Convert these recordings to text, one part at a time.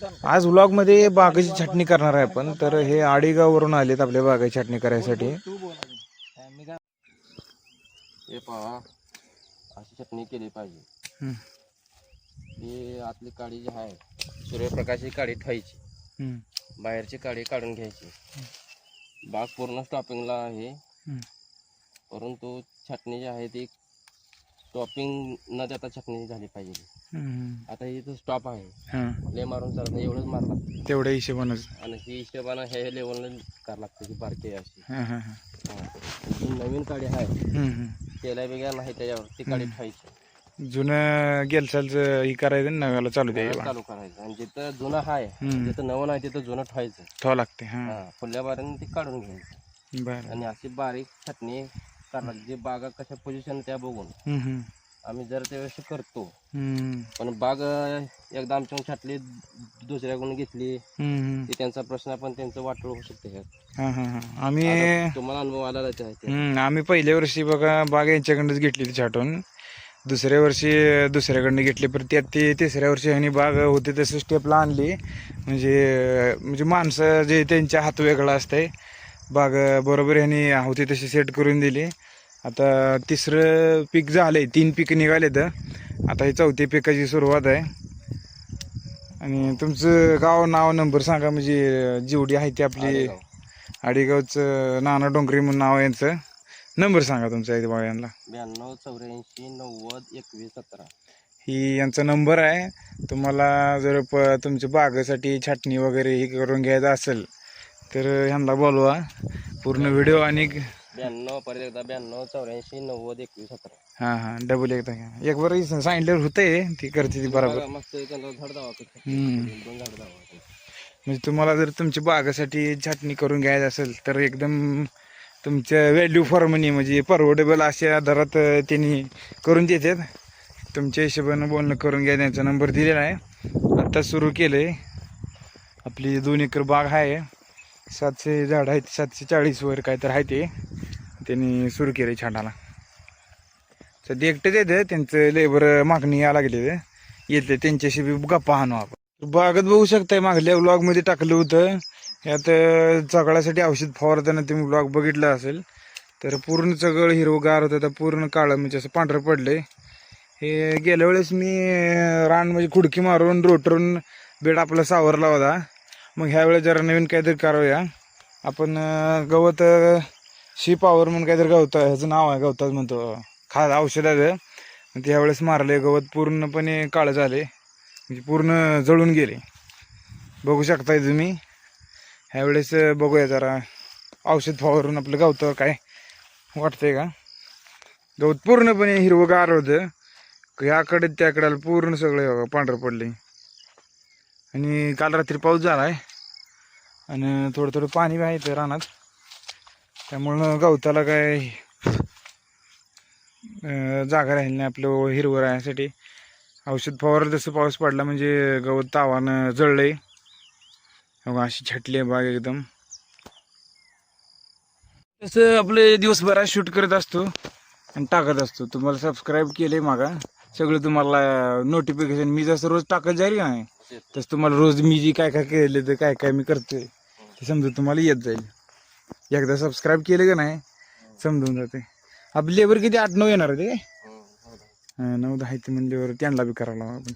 आज व्लॉगमध्ये बागाची छाटणी करणार आहे आपण तर हे आडेगाववरून आलेत आपल्या बागाची छाटणी करायसाठी. हे पहा अशी चटणी केली पाहिजे. ही आतली काडी जी आहे सूर्यप्रकाशची काडी ठेवायची. बाहेरची काडी काढून घ्यायची. बाग पूर्ण स्टॉपिंगला आहे. परंतु छटणी जी आहे ती स्टॉपिंग न देता छटणी झाली पाहिजे. आता ही तर स्टॉप आहे. हा. ले मारून चालत नाही एवढंच मारला तेवढ्या हिशोबानच. आणि ही हिशोबानं हे लेवलला करावं लागते ही बारकी आहे अशी. हा, हा, हा. हा. जी नवीन काडी आहे. तेला वेगळ्या नाही त्याच्यावर ती काडी ठेवायची. जुनं गेलसालचं ही करायचं नव्याला चालू द्यायला चालू करायचं. आणि जिथं जुनं आहे हम्म. जिथं नवं आहे तिथं जुनं ठेवायचं. ठेवा लागते हा. हा फुल्या बाऱ्याने ती काढून घ्यायचं. बरं. आणि अशी बारीक छटणी करणार जे बागा कशा पोझिशन त्या बघून. हम्म, आम्ही जर त्यावेळेस करतो. हम्म, पण बाग अं, एकदा आमच्या छाटली दुसऱ्याकडून घेतली हम्म, हम्म. ते त्यांचा प्रश्न पण त्यांचं वाटलं होऊ शकते ह्यात. हा, हा, हा. आम्ही आता तुम्हाला अनुभव आहे ते. हम्म, आम्ही पहिल्या वर्षी बघा बाग यांच्याकडनंच घेतली छाटून. दुसऱ्या वर्षी दुसऱ्याकडनं घेतली पण त्यात ती तिसऱ्या वर्षी ह्यांनी बाग होते तसं स्टेपला आणली. म्हणजे म्हणजे माणसं जे त्यांच्या हात वेगळा असतंय बाग बरोबर ह्यांनी होती तशी सेट करून दिली. आता तिसरं पीक झालंय तीन पीक निघाले तर आता ही चौथी पिकाची सुरुवात आहे. आणि तुमचं गाव नाव नंबर सांगा म्हणजे जेवढी आहे ती आपली. आडेगावचं नाना डोंगरी म्हणून नाव आहे यांचं. नंबर सांगा तुमचा इथे बाबा यांना. ब्याण्णव चौऱ्याऐंशी नव्वद एकवीस सतरा. ही यांचा नंबर आहे. तुम्हाला जर प तुमच्या बागेसाठी छाटणी वगैरे हे करून घ्यायचं असेल तर ह्यांना बोलवा. पूर्ण व्हिडिओ आणि ब्याण्णव परत एकदा ब्याण्णव चौऱ्याऐंशी नव्वद एकवीस सतरा. हां हां डबल एकदा घ्या. एक बरं सांगितल्यावर होतंय ती करते ती बरोबर. बघा, मस्त त्यांना झाड दावा हम्म. दोन झाड दावा म्हणजे तुम्हाला जर तुमच्या बागासाठी छाटणी करून घ्यायचं असेल तर एकदम तुमच्या व्हॅल्यू फॉर मनी म्हणजे परवडेबल अशा दरात अं, त्यांनी करून देतात तुमच्या हिशोबानं बोलणं करून घ्या त्यांचा नंबर दिलेला आहे. आत्ता सुरू केलं आहे आपली दोन एकर बाग आहे. सातशे झाड आहेत सातशे चाळीस वर काय तर आहे ते. त्यांनी सुरू केलं छाटाला सध्या एकटेच येते त्यांचं लेबर मागणी या लागले येते त्यांच्याशी बी गप्पा आणू आपण. बागत बघू शकताय मागल्या ब्लॉगमध्ये टाकलं होतं. यात चगळासाठी औषध फवारताना तुम्ही ब्लॉग बघितला असेल. तर पूर्ण चगळ हिरवगार होतं तर पूर्ण काळं म्हणजे असं पांढरं पडलंय. हे गेल्या वेळेस मी रान म्हणजे खुडकी मारून रोटरून बेड आपला सावरला होता. मग ह्या वेळेस जरा नवीन काहीतरी करूया. आपण गवत शी पावर म्हणून काहीतरी गवत ह्याचं नाव आहे गवताच म्हणतो. खा औषध आहे ते. ह्यावेळेस मारले गवत पूर्णपणे काळं झाले. म्हणजे पूर्ण जळून गेले. बघू शकताय तुम्ही. ह्यावेळेस बघूया जरा. औषध फवारून आपलं गवतं काय वाटतंय का? गवत पूर्णपणे हिरवगार होतं. ह्याकडे त्याकडे पूर्ण सगळं पांढरं पडले. आणि काल रात्री पाऊस झाला आहे आणि थोडं थोडं पाणी बी आहे रानात. त्यामुळं गवताला काय जागा राहील नाही आपलं हिरवं राहण्यासाठी. औषध फवारलं तसं पाऊस पडला म्हणजे गवत तावानं जळलंय. अशी छटली आहे बाग एकदम. तसं आपले दिवसभरात शूट करत असतो आणि टाकत असतो. तुम्हाला सबस्क्राईब केले मागा. सगळं तुम्हाला नोटिफिकेशन मी जसं रोज टाकत जाईल का नाही तसं तुम्हाला रोज मी जी काय काय केलं तर काय काय मी करतोय ते समजा तुम्हाला येत जाईल. एकदा सबस्क्राईब केलं का नाही समजून जाते आपली लेबर किती? आठ नऊ येणार आहे ते? काय हा, नऊ दहा ते म्हणल्यावर त्यांना बी करावं लागलं आपण.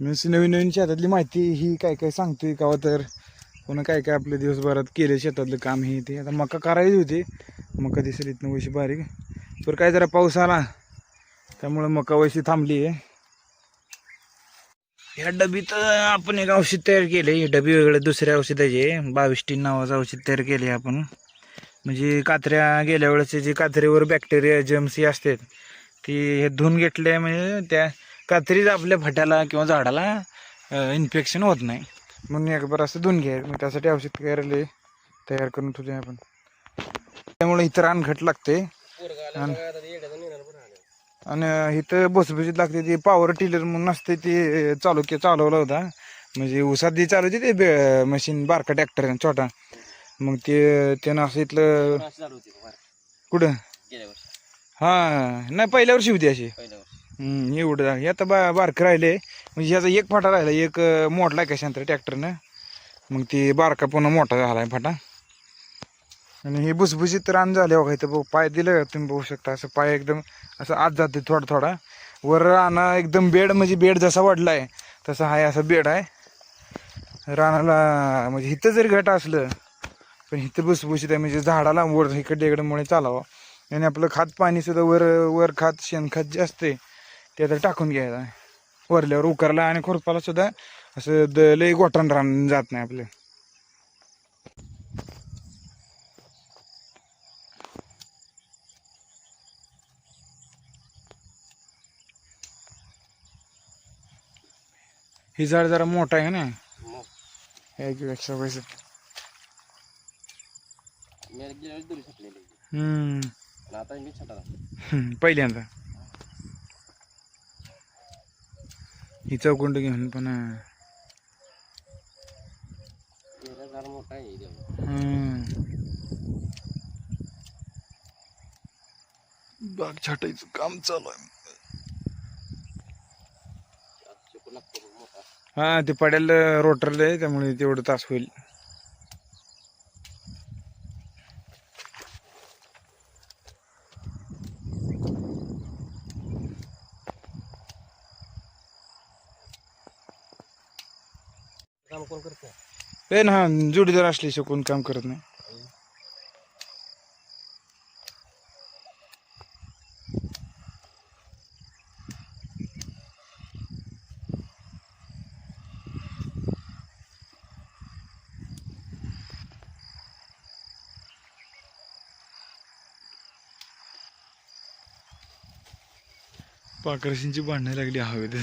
नवीन नवीन शेतातली माहिती ही काय काय सांगतोय का तर? पुन्हा काय काय आपल्या दिवसभरात केले शेतातलं काम हे ते. आता मका करायची होती. मका दिसेल इथनं वैशी बारीक. तर काय जरा पाऊस आला त्यामुळं मका वैशी थांबली आहे ह्या डबीत आपण एक औषध तयार केले हे डबी वेगळे दुसऱ्या औषधाचे बावीस टीन नावाचं औषध तयार केले आपण. म्हणजे कात्र्या गेल्या वेळेस जे कात्रीवर बॅक्टेरिया जर्म्स हे असतात ती हे धुवून घेतले म्हणजे त्या कात्रीच आपल्या फट्याला किंवा झाडाला इन्फेक्शन होत नाही. म्हणून एक बरं असं धुवून घ्यायचं मग त्यासाठी औषध करायला तयार करून ठेवते आपण. त्यामुळे इतर रानघट लागते आणि इथं बसबशीत लागते ते पॉवर टिलर म्हणून असते ते चालू के चालवला होता. म्हणजे उसात जे चालवते ते बे- मशीन बारका ट्रॅक्टर छोटा. मग ते त्यानं असं इथलं कुठं? हा नाही पहिल्या वर्षी होती अशी. हम्म, एवढं हे आता बा बारकं राहिले. म्हणजे ह्याचा एक फाटा राहिला. एक अं, का शांत ट्रॅक्टरनं मग ती बारका पुन्हा मोठा झाला आहे फाटा. आणि हे भुसभुशीत रान झाले बघा इथं बघ, पाय दिलं तुम्ही बघू शकता असं पाय एकदम असं आत जाते थोडा थोडा. वर राना एकदम बेड म्हणजे बेड जसा वाढला आहे तसा आहे असं बेड आहे रानाला म्हणजे इथं जरी घट असलं पण इथं भुसभुशीत आहे म्हणजे झाडाला वर इकडे इकडमुळे चालावं. आणि आपलं खात पाणी सुद्धा वर वर खात शेणखत जे असते ते आता टाकून घ्यायचं वरल्यावर उकरला आणि खुरपाला सुद्धा असं द लई गोठण रान जात नाही आपलं. ही झाड जरा मोठा आहे ना? याच्यापेक्षा पैसे हम्म. आणि आता मी छाटा हम्म, पहिल्यांदा. ही चौकुंड घेऊन पण. बाग छाटायचं काम चालू आहे आता चिकू लागतो बघ मोठा हा ते पडेल रोटरला आहे त्यामुळे तेवढं तास होईल. काम कोण करतो ते ना जोडीदार असले कोण काम करत नाही. पाकरशींची भांडणं लागली हवेत.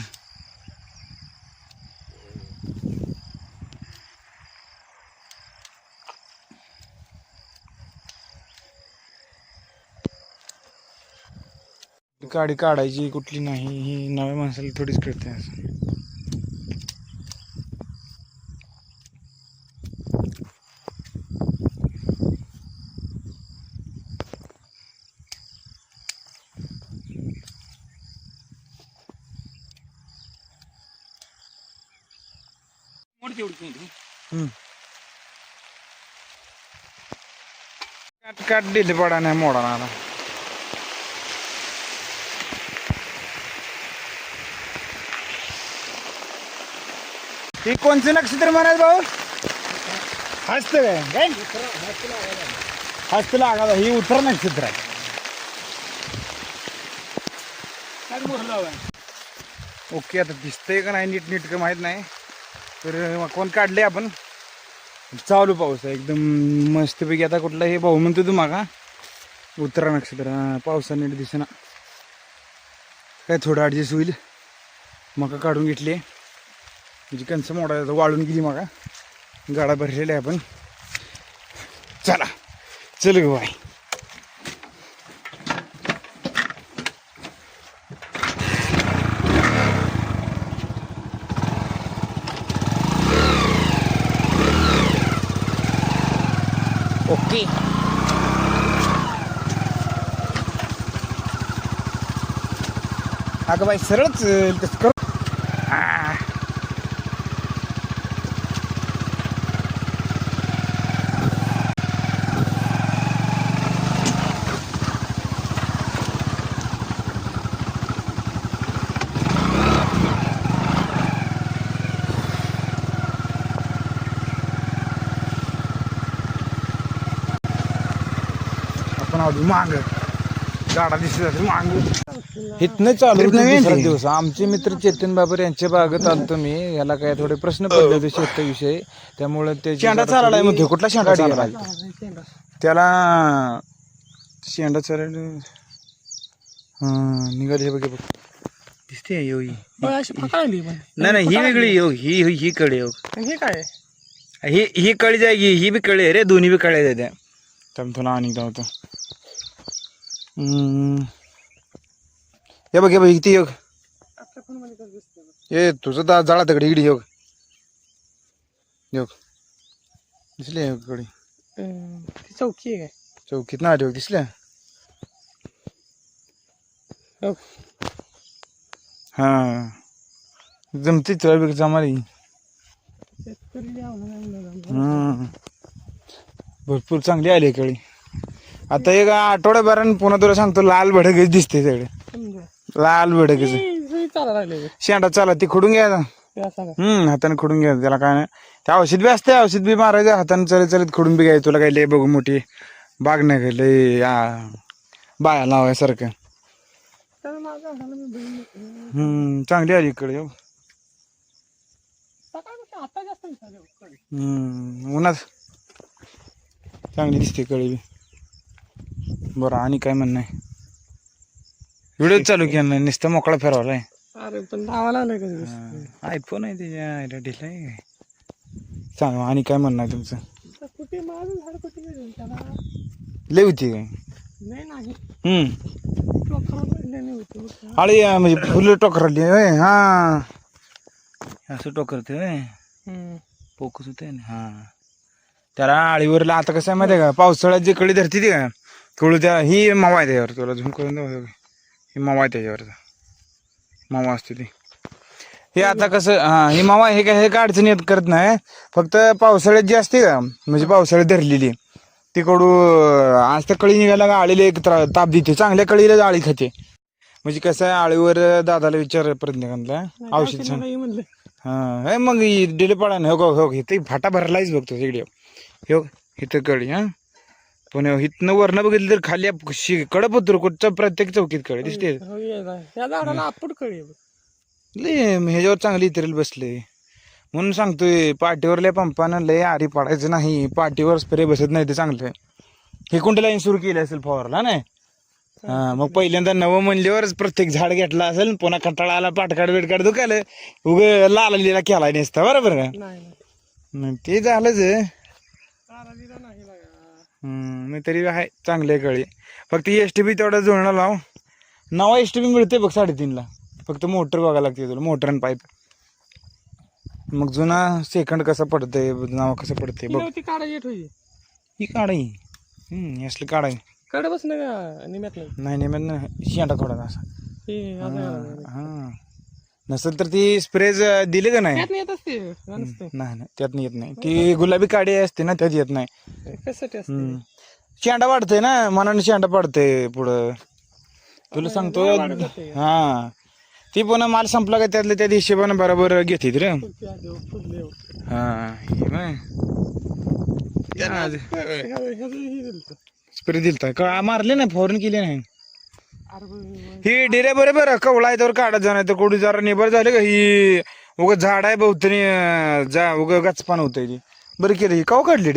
काडी काढायची कुठली नाही ही नव्या माणसाला थोडीच कळते असं हम्म. काट काट दिले पडा नाही मोडा ना ही कोणचं नक्षत्र म्हणाल भाऊ? हस्त काय? काय? हस्त लागा ही उत्तर नक्षत्र. आहे ओके आता दिसतंय का नाही नीट नीट का माहीत नाही. तर मग कोण काढले आपण? चालू पाऊस आहे एकदम मस्तपैकी. आता कुठला हे भाऊ म्हणतो तू मागा उत्तरा नक्षत्र पावसा नीट दिसेना. काय थोडं ॲडजस्ट होईल. मका काढून घेतली. म्हणजे कणसं मोडा वाळून गेली मका गाडा भरलेला आहे आपण. चला चल ग बाय ओके. अगं बाई सरळच तसं कर आ. आपण आलो मांग. गाडा दिसत असेल मांग. इथनं चालू दुसरा दिवस. आमचे मित्र चेतन बाबर यांच्या बागेत आलतो मी. याला काय थोडे प्रश्न पडले होते शेताविषयी त्यामुळे ते शेंडा चाललाय म्हणते कुठला शेंडा चाललाय त्याला शेंडा चालायला हा निघाली हे बघ हे बघ. दिसते यो ही नाही नाही ही वेगळी योग. ही ही- ही कळी योग. हे काय? ही ही कळी जायगी ही बी कळी आहे रे दोन्ही बी कळ्या आहेत त्या. त्यामुळे तुला अनेकदा होतं. हे बघ हे बघ इथे योग. हे तुझं दा जाळा तिकडे इकडे योग योग दिसले योगकडे ती चौकी आहे चौकीत ना योग दिसल्या काय हो. जमते तुला बी जमाली. भरपूर चांगली आली कळी आता एक आठवड्याभरानं पुन्हा तुला सांगतो लाल भडकच दिसते सगळे. समजा. लाल भडकच. शेंडा चला ती खोडून का हम्म हाताने खोडून घ्यायचं त्याला काय नाही. ते औषध बी असते औषध बी मारायचं हाताने चलत चलत खोडून बी घ्यायचं. तुला काही लय बघू मोठी बाग नाही काय लय आ, बाया लावायसारखं. हम्म चांगली आली इकडे. हम्म उन्हात. चांगली दिसते कळी बी. बरं आणि काय म्हणणं आहे? व्हिडिओ चालू केला नाही नुसतं मोकळा फिरवलाय. अरे पण लावा का दिवस? आयफोन आहे त्याच्या ढिला आहे. सांग आणि काय म्हणणं आहे तुमचं? कुठे माझं झाड कुठे गेलं त्याला? लय होती काय? नाही नाही. हम्म. होतं म्हणजे फुलं टोकरली होय हा. असं टोकरते होय. हम्म. फोकस होते ना हा. त्याला आळीवरला आता कसं आहे माहिती आहे का? पावसाळ्यात जे कळी धरते ती का? थोडं त्या ही मावा आहे त्याच्यावर तुला झूम करून दाखवतो? ही मावा आहे त्याच्यावरचा मावा असते ती. हे आता कसं हा ही मावा हे काय हे काय अडचणी येत करत नाही. फक्त पावसाळ्यात जी असते का म्हणजे पावसाळ्यात धरलेली तिकडून आज त्या कळी निघायला का आळीला एक त्रा- ताप देते. चांगल्या कळीला आळी खाते. म्हणजे कसं आहे आळीवर दादाला विचार प्रज्ञाकांतला नाही, औषध सांग. हे हा मग डिले पडा ना हो हो हो इथे फाटा भरलाच बघतो तिकडे हो इथं कळी हा. पण इथनं वरनं बघितलं तर खाली आप- शि- कडप होतो कुठच्या प्रत्येक चौकीत कळी दिसते हो, ये जाय. त्या झाडाला आपट कळी आहे बघ. लय ह्याच्यावर चांगली इतरेल बसले म्हणून सांगतोय पाठीवरल्या पंपानं लय आरी पाडायचं नाही. पाठीवर स्प्रे बसत नाही ते चांगलं. हे कोणत्या लाईन सुरू केली असेल फवारला नाही? हा मग पहिल्यांदा नवं म्हणल्यावरच प्रत्येक झाड घेतला असेल पुन्हा कटाळा आला पाटकाड बिटकाड दुखायला. उग लाला लिला केला नसता बरोबर का? नाही नाही. मग ते झालंच. दिला नाही. मी तरी आहे चांगले कळी फक्त एस टी बी तेवढा जुळणं लाव. नवा एस टी बी मिळते बघ साडेतीनला फक्त मोटर बघायला लागते तुला मोटर आणि पाईप. मग जुना सेकंड कसं पडतंय नाव कसं पडतंय ती बघ. नव्हती काढायची येत ही काढाई हम्म असलं काढायकडे बस ना का निम्यात नाही नाही नाही. शेंडा थोडा असा. हे. हा. नसेल तर ती स्प्रेज दिली का नाही? त्यात नाही येत असते का नसते. नाही नाही त्यात येत नाही. ती गुलाबी काडी असते ना त्यात येत नाही. कशासाठी असते. हम्म. शेंडा वाढतंय ना मनाने शेंडा पडतंय पुढं. तुला सांगतो. हा. ती पुन्हा माल संपला का त्यातल्या त्या हिशोबानं बरोबर घेते रे. फुलले हो. हा हे बाय. ह्याचं हे. स्प्रे दिलता. का मारले ना फवारणी केली नाही? ही डेऱ्या बरोबर कवळा आहे तर काढत जाणार तर कोडी जरा निबर झाले का ही उग झाड आहे बहुतनी अं, जा उग गचपान होतंय ती. बरं केलं ही कवा काढली.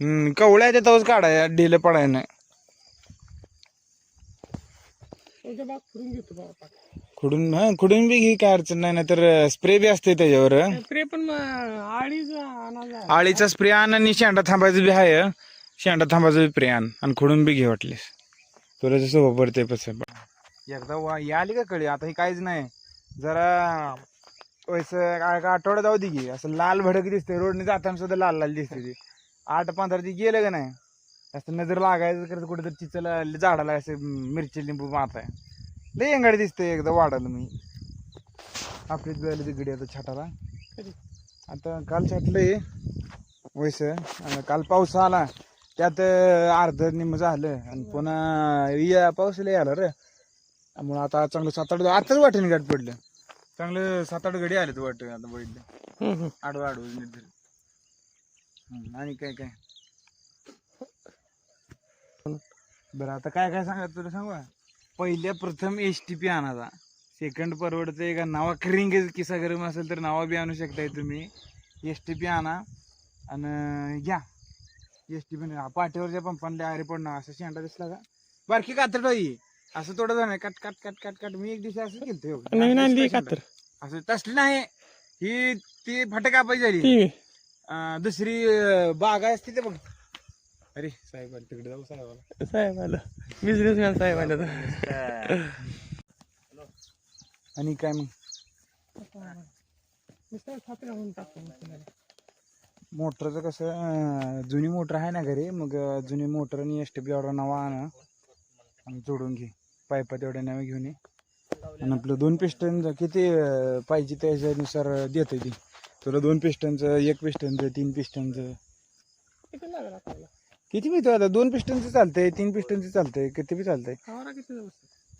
हम्म, कवळ्या आहे तवच काढाय डेले पडाय पाक. खुडून हा खुडून बी घे काय अडचण नाही तर स्प्रे बी असते त्याच्यावर. स्प्रे पण आळीच स्प्रे आण आणि शेंडा थांबायचं बी आहे. शेंडा थांबायचं बी आण आणि खुडून बी घे वाटलेस. तुला जसं वापरते तसं एकदा वा ही आली का कळी? आता ही काहीच नाही. जरा वैसं का आठवडा जाऊ दे की. असं लाल भडक दिसते रोडने जाताना सुद्धा लाल लाल दिसते ती. आठ पंधरा ती गेलं का नाही? असं नजर लागायचं करत कुठेतरी चिचला झाडाला असं मिरची लिंबू मात आहे लय अंगाडी दिसते एकदा वाढायला मी. आपलीच वेळेला तिकडे आता छाटाला? आता काल छाटलंय. वैस काल पाऊस आला. त्यात अर्ध निम झालं आणि पुन्हा या पाऊस लय आला रे. त्यामुळे आता चांगलं सात आठ आताच वाटेने गाठ पडलं. चांगलं सात आठ गडी आले वाट आता बघितलं. आडवा आडवं नीट आणि काय काय? बरं आता काय काय सांगा तुला सांगू? पहिल्या प्रथम एस टी पी आणायचा सेकंड परवडते का? नावा क्रिंग किसा गरम असेल तर नावा बी आणू शकताय तुम्ही. एस टी पी आणा. आणि घ्या. एस टी पी पाठीवरच्या पंपांना अरे पडणार. असं शेंडा दिसला का? बारकी कातड ही असं थोडं जाणार. Cut cut cut cut cut. मी एक दिवशी असं केलं नवीन आणली का तर असं तसली नाही. ही ती फटका कापायची झाली. दुसरी बाग असते ते बघ. अरे साहेब आले, तिकडे जाऊ साहेबाला साहेब आलं. बिझनेसमॅन साहेब आलं. आणि काय मग नुसतं छात्री घालून टाकतो मशीनला. मोटरचं कसं जुनी मोटर आहे ना घरी मग जुनी मोटर आणि एस टी पी ऑर्डर नावा आणा आणि जोडून घे. पायपा तेवढ्या नावे घेऊन ये. आणि आपलं दोन पिस्टन किती पाहिजे त्याच्यानुसार देतं ती. तुला दोन पिस्टनचं एक पिस्टनचं तीन पिस्टनचं. किती बी आता दोन पिस्टनचं चालतंय तीन पिस्टनचं चालतंय किती बी चालतंय.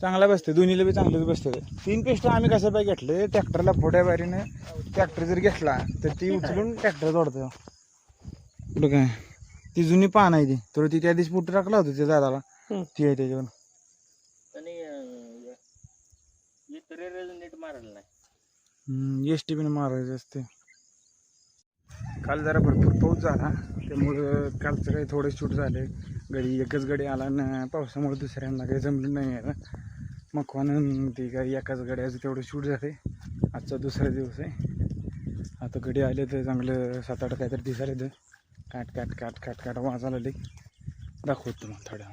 चांगला बसते दोन्हीला बी चांगलंच बसतं तीन पिस्टन आम्ही कसं पाय घेतले ट्रॅक्टरला फोड्या बारीनं ट्रॅक्टर जर घेतला तर ती उचलून ट्रॅक्टर जोडतं कुठं काय? ती जुनी पान आहे ती. तुला ती त्या दिवशी फुटं टाकला होता त्या दादाला. ती आहे त्याच्यावर आणि इतर नीट मारलं नाही. हम्म, एस टी बीने मारायचं असते काल जरा भरपूर पाऊस झाला. त्यामुळं कालचं काही थोडे शूट झाले गडी एकच गडी आला ना पावसामुळे दुसऱ्यांना काही जमलं नाही आहे मग ती काही एकाच गड्याचं तेवढं शूट जाते आजचा दुसरा दिवस आहे. आता गडी आले तर चांगलं सात आठ काहीतरी दिसायला तर काट काट काट काट काट वाजायला लागले दाखवतो तुम्हाला थोड्या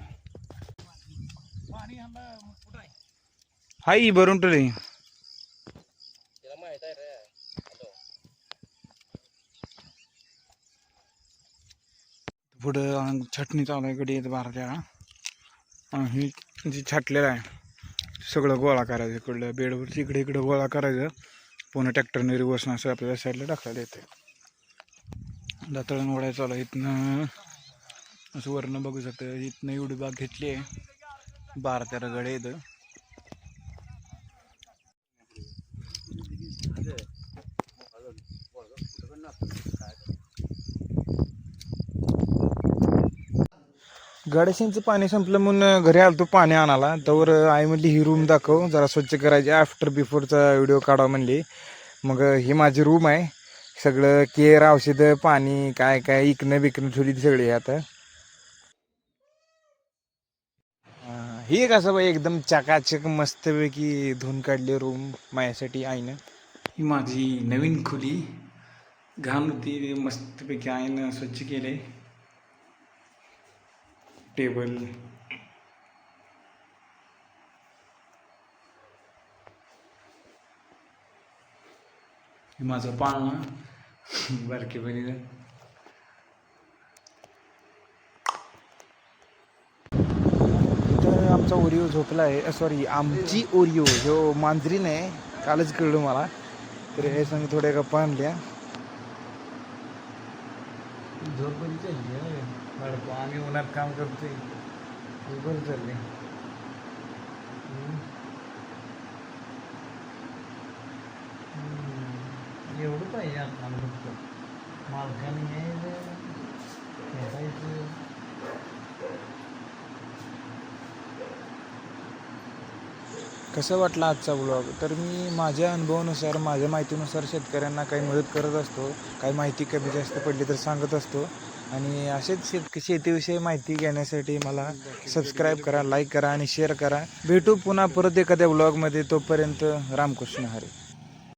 हाई भरून रे पुढं छटणी चालू आहे गडी येत बारा त्या ही जी छाटलेलं आहे. सगळं गोळा करायचं इकडलं बेडवर इकडे इकडं गोळा करायचं. पुन्हा ट्रॅक्टरने रिवर्स असं आपल्याला साईडला टाकायला येते दातळण ओढायला चालू आहे. इथनं असं वरनं बघू शकतं इथनं एवढी बाग घेतली आहे. बारा तेरा गडे येतं गडशिंचं पाणी संपलं म्हणून घरी आलतो पाणी आणाला तर आई म्हणली ही रूम दाखव जरा स्वच्छ करायची. आफ्टर बिफोरचा व्हिडिओ काढा म्हणली. मग ही माझी रूम आहे. सगळं केअर औषधं पाणी काय काय इकणं बिकणं ठेवली सगळी आता. ही एक असं बाई एकदम चकाचक मस्तपैकी धुवून काढली रूम माझ्यासाठी आईनं. ही माझी नवीन खोली. घाण होती मस्तपैकी आईनं स्वच्छ केले टेबल. हे माझं पाळणं बारके बहिणीचं तर आमचा ओरिओ झोपला आहे. सॉरी आमची ओरिओ जो मांजरी नाही कालच कळलं मला. तर हे सांग थोड्या गप्पा आणल्या. झोप बरी आम्ही उन्हात काम करतोय. हे बरं चालले एवढं पाहिजे आपल्याला फक्त. मालकाने यायचं खेळायचं कसं वाटलं आजचा ब्लॉग तर मी माझ्या अनुभवानुसार माझ्या माहितीनुसार शेतकऱ्यांना काही मदत करत असतो काही माहिती कमी जास्त पडली तर सांगत असतो. आणि असेच शेत शेतीविषयी माहिती घेण्यासाठी मला सबस्क्राईब करा लाईक करा आणि शेअर करा. भेटू पुन्हा परत एखाद्या ब्लॉगमध्ये तोपर्यंत रामकृष्ण हरे.